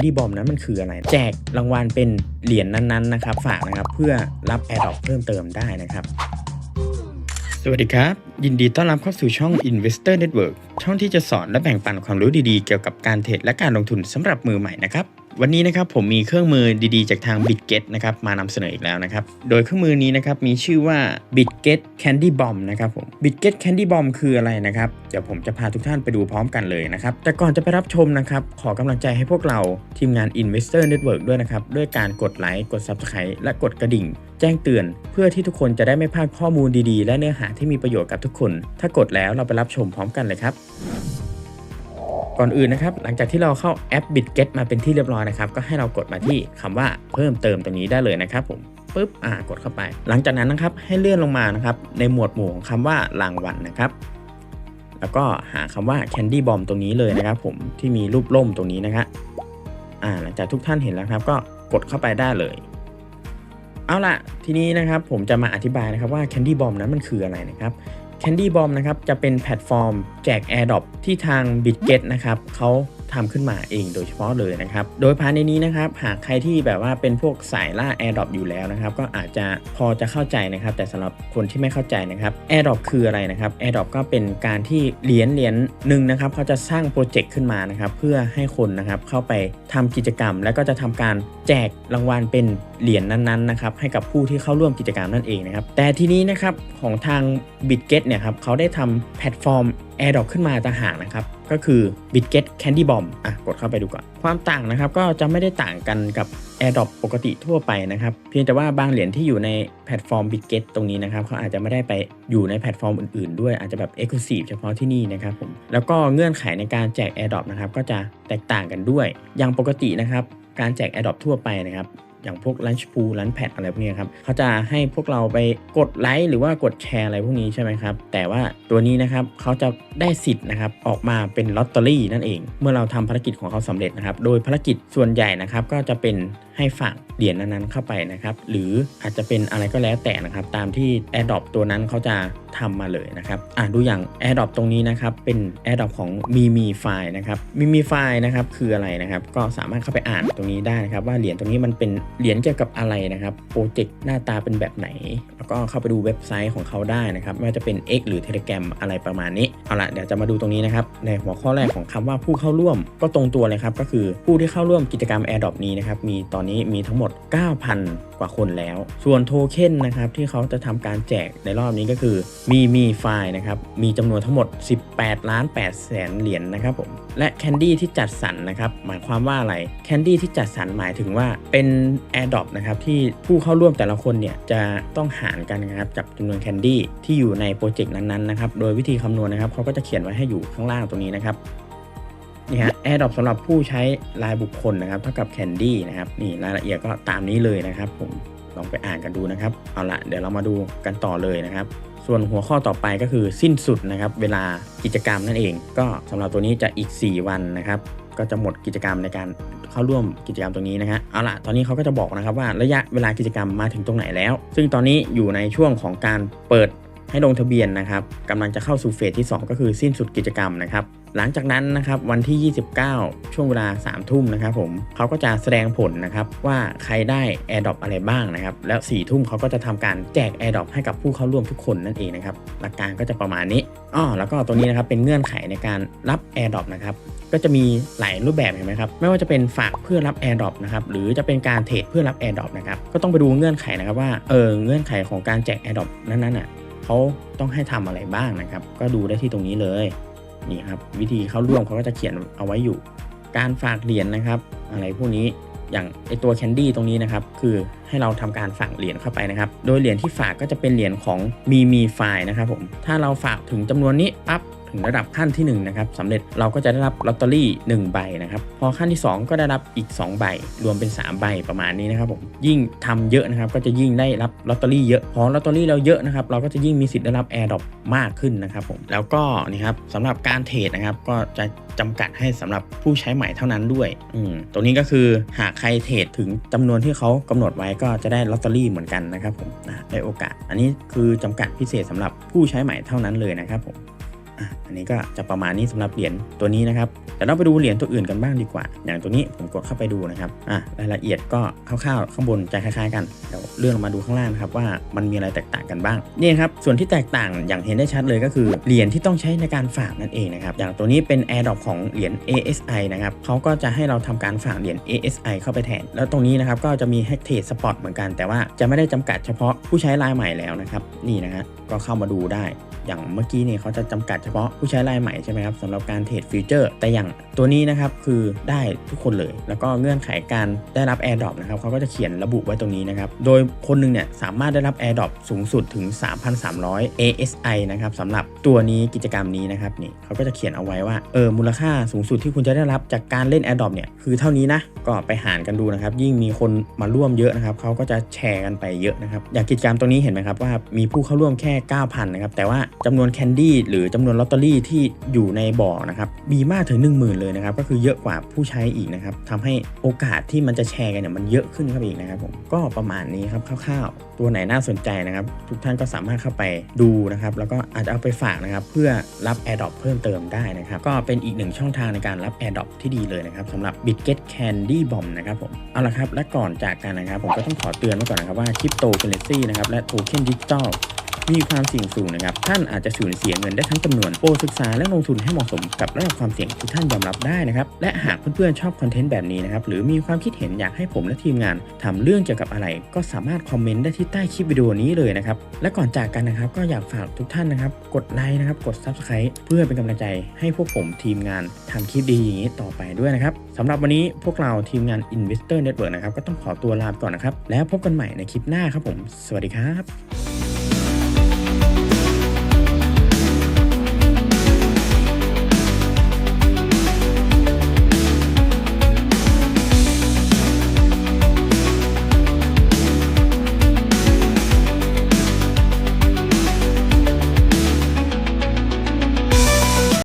ไอรีบอมนั้นมันคืออะไร แจกรางวัลเป็นเหรียญนั้นๆนะครับ ฝากนะครับเพื่อรับ Air d r o p เพิ่มเติมได้นะครับ สวัสดีครับ ยินดีต้อนรับเข้าสู่ช่อง Investor Network ช่องที่จะสอนและแบ่งปันความรู้ดีๆ เกี่ยวกับการเทรดและการลงทุนสำหรับมือใหม่นะครับ วันนี้นะครับผมมีเครื่องมือดีๆ จากทาง BitGet นะครับมานำเสนออีกแล้วนะครับ โดยเครื่องมือนี้นะครับมีชื่อว่า BitGet Candy Bomb นะครับผม BitGet Candy Bomb คืออะไรนะครับ เดี๋ยวผมจะพาทุกท่านไปดูพร้อมกันเลยนะครับ แต่ก่อนจะไปรับชมนะครับ ขอกำลังใจให้พวกเราทีมงาน Investor Network ด้วยนะครับ ด้วยการกดไลค์กด Subscribe และกดกระดิ่ง แจ้งเตือน เพื่อที่ทุกคนจะได้ไม่พลาดข้อมูลดีๆ และเนื้อหาที่มีประโยชน์กับทุกคน ถ้ากดแล้วเราไปรับชมพร้อมกันเลยครับ ก่อนอื่นนะครับ หลังจากที่เราเข้าแอป BitGet มาเป็นที่เรียบร้อยนะครับ ก็ให้เรากดมาที่คำว่าเพิ่มเติมตรงนี้ได้เลยนะครับผมปุ๊บอ่ากดเข้าไป หลังจากนั้นนะครับให้เลื่อนลงมานะครับในหมวดหมู่ของคำว่ารางวัลนะครับ แล้วก็หาคำว่า Candy Bomb ตรงนี้เลยนะครับ ผมที่มีรูปล่มตรงนี้นะครับอ่าหลังจากทุกท่านเห็นแล้วครับ ก็กดเข้าไปได้เลย เอาล่ะทีนี้นะครับผมจะมาอธิบายนะครับว่า Candy Bomb นั้นมันคืออะไรนะครับ Candy Bomb นะครับจะเป็นแพลตฟอร์มแจก AirDrop ที่ทาง BitGet นะครับเขา ทำขึ้นมาเองโดยเฉพาะเลยนะครับ โดยภายในนี้นะครับหากใครที่แบบว่าเป็นพวกสายล่า AirDrop อยู่แล้วนะครับก็อาจจะพอจะเข้าใจนะครับ แต่สำหรับคนที่ไม่เข้าใจนะครับ AirDrop คืออะไรนะครับ AirDrop ก็เป็นการที่เหรียญเหรียญหนึ่งนะครับเขาจะสร้างโปรเจกต์ขึ้นมานะครับเพื่อให้คนนะครับเข้าไปทำกิจกรรม แล้วก็จะทำการแจกรางวัลเป็นเหรียญนั้นๆนะครับให้กับผู้ที่เข้าร่วมกิจกรรมนั่นเองนะครับแต่ทีนี้นะครับของทาง BitGet เนี่ยครับเขาได้ทำแพลตฟอร์ม AirDrop ขึ้นมาต่างหากนะครับ ก็คือ BitGet Candy Bomb อะกดเข้าไปดูก่อน ความต่างนะครับก็จะไม่ได้ต่างกันกับ AirDrop ปกติทั่วไปนะครับ เพียงแต่ว่าบางเหรียญที่อยู่ในแพลตฟอร์ม BitGet ตรงนี้นะครับเขาอาจจะไม่ได้ไปอยู่ในแพลตฟอร์มอื่นๆ ด้วยอาจจะแบบ Exclusive เฉพาะที่นี่นะครับผมแล้วก็เงื่อนไขในการแจก AirDrop นะครับก็จะแตกต่างกันด้วย อย่างปกตินะครับการแจก AirDrop ทั่วไปนะครับ อย่างพวก Lunch Pool Lunch Pad อะไรพวกนี้ครับเขาจะให้พวกเราไปกดไลค์หรือว่ากดแชร์อะไรพวกนี้ใช่ไหมครับ แต่ว่าตัวนี้นะครับเขาจะได้สิทธิ์นะครับออกมาเป็นลอตเตอรี่นั่นเอง เมื่อเราทำภารกิจของเขาสำเร็จนะครับ โดยภารกิจส่วนใหญ่นะครับก็จะเป็นให้ฝากเหรียญนั้นๆเข้าไปนะครับ หรืออาจจะเป็นอะไรก็แล้วแต่นะครับ ตามที่ AirDrop ตัวนั้นเขาจะทำมาเลยนะครับอ่าดูอย่าง AirDrop ตรงนี้นะครับเป็น AirDrop ของ Mimi File นะครับ Mimi File นะครับคืออะไรนะครับก็สามารถเข้าไปอ่านตรงนี้ได้นะครับว่าเหรียญตรงนี้มันเป็นเหรียญเกี่ยวกับอะไรนะครับโปรเจกต์หน้าตาเป็นแบบไหน แล้วก็เข้าไปดูเว็บไซต์ของเขาได้นะครับไม่ว่าจะเป็น X หรือ Telegram อะไรประมาณนี้เอาละเดี๋ยวจะมาดูตรงนี้นะครับในหัวข้อแรกของคำว่าผู้เข้าร่วมก็ตรงตัวเลยครับก็คือผู้ที่เข้าร่วมกิจกรรม AirDrop นี้นะครับมีตอนนี้มีทั้งหมด 9,000 กว่าคนแล้ว ส่วนโทเค็นนะครับที่เขาจะทำการแจกในรอบนี้ก็คือมีมีไฟล์นะครับมีจำนวนทั้งหมด 18 ล้าน8แสนเหรียญนะครับผมและแคนดี้ที่จัดสรรนะครับหมายความว่าอะไรแคนดี้ที่จัดสรรหมายถึงว่าเป็น AirDrop นะครับที่ผู้เข้าร่วมแต่ละคนเนี่ยจะต้องหารกันนะครับกับจำนวนแคนดี้ที่อยู่ในโปรเจกต์นั้นๆนะครับโดยวิธีคำนวณนะครับเขาก็จะเขียนไว้ให้อยู่ข้างล่างตรงนี้นะครับ นี่ฮะแอร์ดอปสำหรับผู้ใช้รายบุคคลนะครับเท่ากับแคนดี้นะครับนี่รายละเอียดก็ตามนี้เลยนะครับ ผมลองไปอ่านกันดูนะครับ เอาละเดี๋ยวเรามาดูกันต่อเลยนะครับ ส่วนหัวข้อต่อไปก็คือสิ้นสุดนะครับ เวลากิจกรรมนั่นเอง ก็สำหรับตัวนี้จะอีก 4 วันนะครับ ก็จะหมดกิจกรรมในการเข้าร่วมกิจกรรมตรงนี้นะฮะเอาละตอนนี้เขาก็จะบอกนะครับว่าระยะเวลากิจกรรมมาถึงตรงไหนแล้ว ซึ่งตอนนี้อยู่ในช่วงของการเปิด ให้ลงทะเบียนนะครับกำลังจะเข้าสู่เฟสที่ 2 ก็คือสิ้นสุดกิจกรรมนะครับ หลังจากนั้นนะครับวันที่ 29 ช่วงเวลา3ทุ่มนะครับผมเขาก็จะแสดงผลนะครับว่าใครได้ AirDrop อะไรบ้างนะครับ แล้ว4ทุ่มเขาก็จะทำการแจก AirDrop ให้กับผู้เข้าร่วมทุกคนนั่นเองนะครับหลักการก็จะประมาณนี้อ้อแล้วก็ตัวนี้นะครับเป็นเงื่อนไขในการรับ AirDrop นะครับก็จะมีหลายรูปแบบเห็นไหมครับไม่ว่าจะเป็นฝากเพื่อรับ AirDrop นะครับหรือจะเป็นการเทรดเพื่อรับ AirDrop นะครับก็ต้องไปดูเงื่อนไขนะครับว่าเออเงื่อนไขของการแจก AirDrop นั้นๆอะ เขาต้องให้ทำอะไรบ้างนะครับ ก็ดูได้ที่ตรงนี้เลยนี่ครับวิธีเข้าร่วมเขาก็จะเขียนเอาไว้อยู่ การฝากเหรียญนะครับ อะไรพวกนี้อย่างไอตัวแคนดี้ตรงนี้นะครับ คือให้เราทำการฝากเหรียญเข้าไปนะครับ โดยเหรียญที่ฝากก็จะเป็นเหรียญของมีมีไฟนะครับผมถ้าเราฝากถึงจำนวนนี้ปั๊บ ถึงระดับขั้นที่1นะครับสำเร็จเราก็จะได้รับลอตเตอรี่1ใบนะครับพอขั้นที่ 2 ก็ได้รับอีก 2 ใบ รวมเป็น 3 ใบประมาณนี้นะครับผมยิ่งทำเยอะนะครับก็จะยิ่งได้รับลอตเตอรี่เยอะพอลอตเตอรี่เราเยอะนะครับเราก็จะยิ่งมีสิทธิ์ได้รับแอร์ดรอปมากขึ้นนะครับผมแล้วก็นี่ครับสำหรับการเทรดนะครับก็จะจำกัดให้สำหรับผู้ใช้ใหม่เท่านั้นด้วยอืมตรงนี้ก็คือหากใครเทรดถึงจำนวนที่เขากำหนดไว้ก็จะได้ลอตเตอรี่เหมือนกันนะครับผมนะได้โอกาส อันนี้คือจำกัดพิเศษสำหรับผู้ใช้ใหม่เท่านั้นเลยนะครับผม อันนี้ก็จะประมาณนี้สำหรับเหรียญตัวนี้นะครับแต่เราไปดูเหรียญตัวอื่นกันบ้างดีกว่า อย่างตัวนี้ผมกดเข้าไปดูนะครับอะรายละเอียดก็คร่าวๆข้างบนจะคล้ายๆกันเดี๋ยวเลื่อนลงมาดูข้างล่างนะครับว่ามันมีอะไรแตกต่างกันบ้างนี่ครับส่วนที่แตกต่างอย่างเห็นได้ชัดเลยก็คือเหรียญที่ต้องใช้ในการฝากนั่นเองนะครับอย่างตัวนี้เป็น AirDrop ของเหรียญ ASI นะครับเขาก็จะให้เราทำการฝากเหรียญ ASI เข้าไปแทน แล้วตรงนี้นะครับก็จะมี h a c k t r a d e Spot เหมือนกัน แต่ว่าจะไม่ได้จำกัดเฉพาะผู้ใช้รายใหม่แล้วนะครับนี่นะฮะก็เข้ามาดูได้ อย่างเมื่อกี้เนี่ยเขาจะจำกัดเฉพาะผู้ใช้รายใหม่ใช่ไหมครับสำหรับการเทรดฟิวเจอร์ แต่อย่างตัวนี้นะครับคือได้ทุกคนเลย แล้วก็เงื่อนไขการได้รับ AirDrop นะครับเขาก็จะเขียนระบุไว้ตรงนี้นะครับ โดยคนหนึ่งเนี่ยสามารถได้รับ AirDrop สูงสุดถึง 3,300 ASI นะครับสำหรับตัวนี้กิจกรรมนี้นะครับนี่เขาก็จะเขียนเอาไว้ว่าเออมูลค่าสูงสุดที่คุณจะได้รับจากการเล่น AirDrop เนี่ยคือเท่านี้นะก็ไปหารกันดูนะครับ ยิ่งมีคนมาร่วมเยอะนะครับเขาก็จะแชร์กันไปเยอะนะครับอย่างกิจกรรมตรงนี้เห็นไหมครับว่ามีผู้เข้าร่วมแค่ 9,000นะครับแต่ว่าจำนวนแคนดี้หรือจำนวนลอตเตอรี่ที่อยู่ในบ่อนะครับมีมากถึง 10,000 เลยนะครับก็คือเยอะกว่าผู้ใช้อีกนะครับทำให้โอกาสที่มันจะแชร์กันเนี่ยมันเยอะขึ้นครับอีกนะครับผมก็ประมาณนี้ครับคร่าวๆ ตัวไหนน่าสนใจนะครับ ทุกท่านก็สามารถเข้าไปดูนะครับแล้วก็อาจจะเอาไปฝากนะครับเพื่อรับ AirDrop เพิ่มเติมได้นะครับก็เป็นอีกหนึ่งช่องทางในการรับ AirDrop ที่ดีเลยนะครับสำหรับ BitGet Candy Bomb นะครับผมเอาละครับและก่อนจากกันนะครับผมก็ต้องขอเตือนไว้ก่อนนะครับว่าคริปโตเคอเรนซีนะครับและโทเค็นดิจิตอล มีความเสี่ยงสูงนะครับ ท่านอาจจะสูญเสียเงินได้ทั้งจำนวน โปรดศึกษาและลงทุนให้เหมาะสมกับระดับความเสี่ยงที่ท่านยอมรับได้นะครับ และหากเพื่อนๆชอบคอนเทนต์แบบนี้นะครับ หรือมีความคิดเห็นอยากให้ผมและทีมงานทำเรื่องเกี่ยวกับอะไร ก็สามารถคอมเมนต์ได้ที่ใต้คลิปวิดีโอนี้เลยนะครับ และก่อนจากกันนะครับ ก็อยากฝากทุกท่านนะครับ กดไลค์นะครับ กด Subscribe เพื่อเป็นกำลังใจให้พวกผมทีมงานทำคลิปดีอย่างนี้ต่อไปด้วยนะครับสำหรับวันนี้พวกเราทีมงาน Investor Network นะครับก็ต้องขอตัวลาไปก่อนนะครับแล้วพบกันใหม่ในคลิปหน้าครับผม สวัสดีครับ